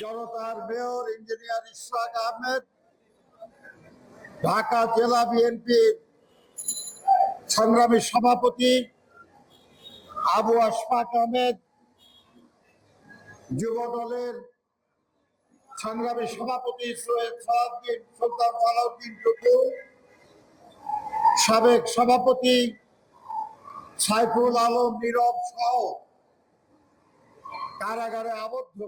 জনতার mayor engineer Ishraq Ahmed, Dhaka জেলা বিএনপির সংগ্রামী সভাপতি আবু আশফাক আহমেদ, যুব দলের সংগ্রামী সভাপতি সুলতান টুকু সাবেক সভাপতি সাইফুল আলম নীরব সহ কারাগারে আবদ্ধ।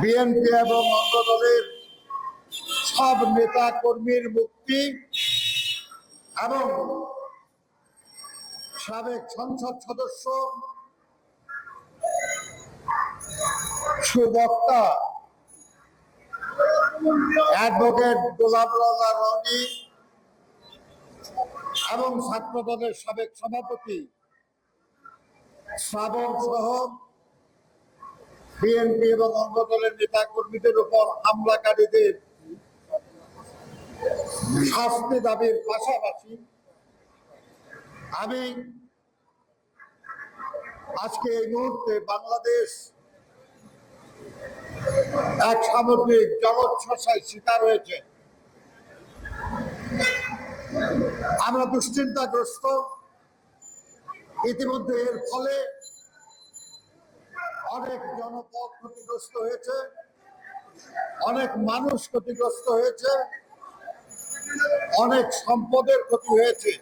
বিএনপি এবং অন্য দলের সব নেতা কর্মীর মুক্তি এবং সাবেক সংসদ সদস্য, সুবক্তা, অ্যাডভোকেট গোলাম রাজা রনি এবং ছাত্র দলের সাবেক সভাপতি শ্রাবণ সহ বিএনপি এবং অন্য দলের নেতা কর্মীদের উপর হামলাকারীদের শাস্তি দাবির পাশাপাশি আমি আজকে এই মুহূর্তে বাংলাদেশ এক সামগ্রিক জগৎসায় শিকার হয়েছে। আমরা দুশ্চিন্তাগ্রস্ত। ইতিমধ্যে এর ফলে অনেক জনপদ ক্ষতিগ্রস্ত হয়েছে, অনেক মানুষ ক্ষতিগ্রস্ত হয়েছে, অনেক সম্পদের ক্ষতি হয়েছে।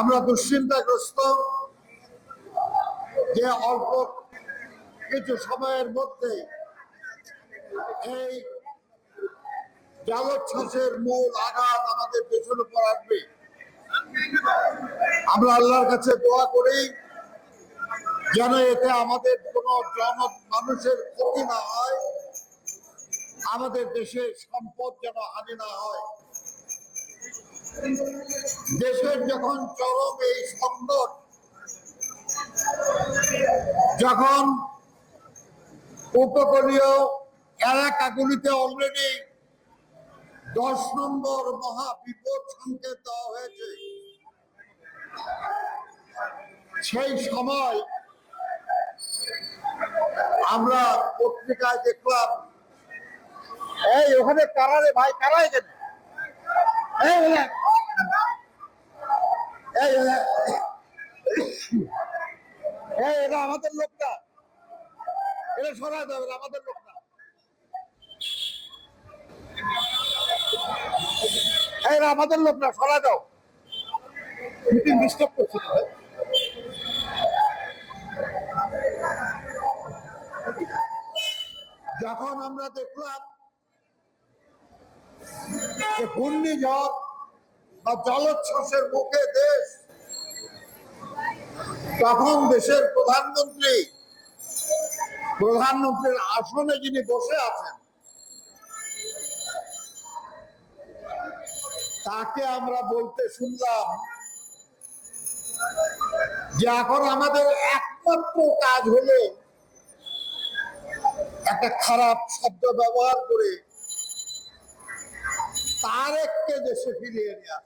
আমরা দুশ্চিন্তাগ্রস্ত যে অল্প কিছু সময়ের মধ্যে এই জলোচ্ছ্বাসের মূল আঘাত আমাদের পেছনে আসবে আমরা আল্লাহর কাছে দোয়া করি। যেন এতে আমাদের কোনো জন মানুষের ক্ষতি না হয়, আমাদের দেশের সম্পদ যেন হানি না হয়। দেশের যখন চরম এই সংকট, যখন উপকূলীয় এলাকাগুলিতে অলরেডি দশ নম্বর মহা বিপদ সংকেত দেওয়া হয়েছে, সেই সময় আমরা পত্রিকায় দেখলাম। এই, ওখানে কারা রে ভাই? কারা এখানে? এটা আমাদের লোকটা। এটা সরাই দেবে আমাদের এরা আমাদের লোক না, সরাই দাও। মিটিং ডিস্টার্ব করছে যখন আমরা দেখলাম ঘূর্ণিঝড় বা জলোচ্ছ্বাসের মুখে দেশ, তখন দেশের প্রধানমন্ত্রী, প্রধানমন্ত্রীর আসনে যিনি বসে আছেন, তাকে আমরা বলতে শুনলাম যে এখন আমাদের একমাত্র কাজ হলো একটা খারাপ শব্দ ব্যবহার করে তারেককে দেশে ফিরিয়ে আসা।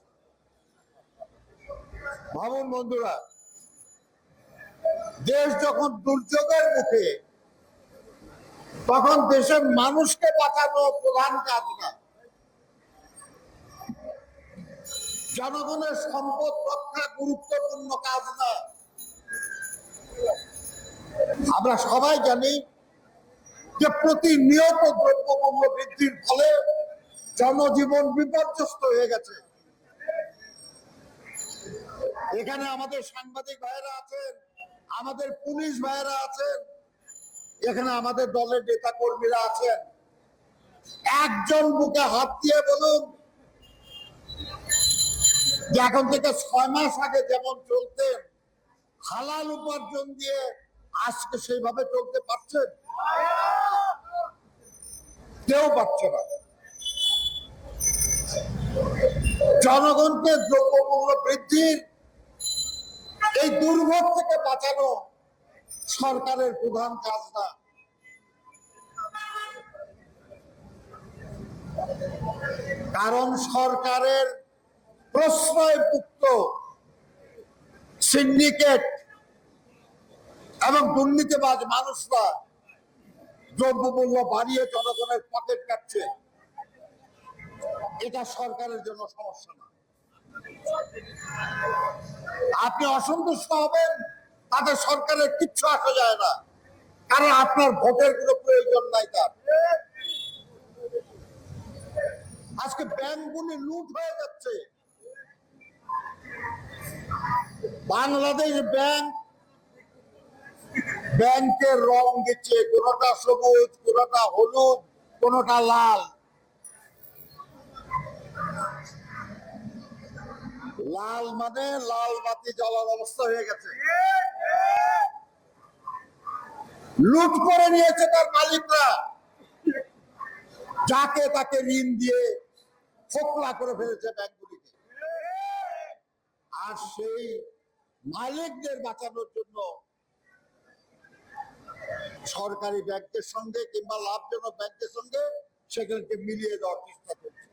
ভাবুন বন্ধুরা, দেশ যখন দুর্যোগের মুখে, তখন দেশের মানুষকে বাঁচানো প্রধান কাজ না। জনগণের সম্পদ রক্ষা গুরুত্বপূর্ণ কাজ না। আমরা সবাই জানি যে প্রতিনিয়ত দ্রব্যমূল্য বৃদ্ধির ফলে জনজীবন বিপর্যস্ত হয়ে গেছে। এখানে আমাদের সাংবাদিক ভাইরা আছেন, আমাদের পুলিশ ভাইরা আছেন, এখানে আমাদের দলের নেতা কর্মীরা আছেন। একজন বুকে হাত দিয়ে বলুন এখন থেকে ছয় মাস আগে যেমন চলতেন, হালাল উপার্জন দিয়ে আজকে সেইভাবে চলতে পারছেন? কেউ পারছে না। জনগণকে দ্রব্যমূল্য বৃদ্ধির এই দুর্ভোগ থেকে বাঁচানো সরকারের প্রধান কাজ না। কারণ সরকারের প্রশ্রয়ভুক্ত সিন্ডিকেট এবং দুর্নীতিবাজ মানুষরা দ্রব্যমূল্য বাড়িয়ে জনগণের পকেট কাটছে। এটা সরকারের জন্য সমস্যা না। আপনি অসন্তুষ্ট হবেন, তাতে সরকারের কিচ্ছু আসা যায় না। কারণ আপনার ভোটের কোনো প্রয়োজন নাই তার। আজকে ব্যাংকগুলি লুট হয়ে যাচ্ছে। বাংলাদেশ ব্যাংক ব্যাংকের রং দিচ্ছে কোনটা সবুজ, কোনটা হলুদ, কোনটা লাল। লাল মানে লাল বাতি জ্বালার অবস্থা হয়ে গেছে। লুট করে নিয়েছে তার মালিকরা। যাকে তাকে ঋণ দিয়ে ফোকলা করে ফেলেছে ব্যাংকগুলিকে। আর সেই মালিকদের বাঁচানোর জন্য সরকারি ব্যাংকের সঙ্গে কিংবা লাভজনক ব্যাংকের সঙ্গে সেগুলোকে মিলিয়ে দেওয়ার চেষ্টা করছে।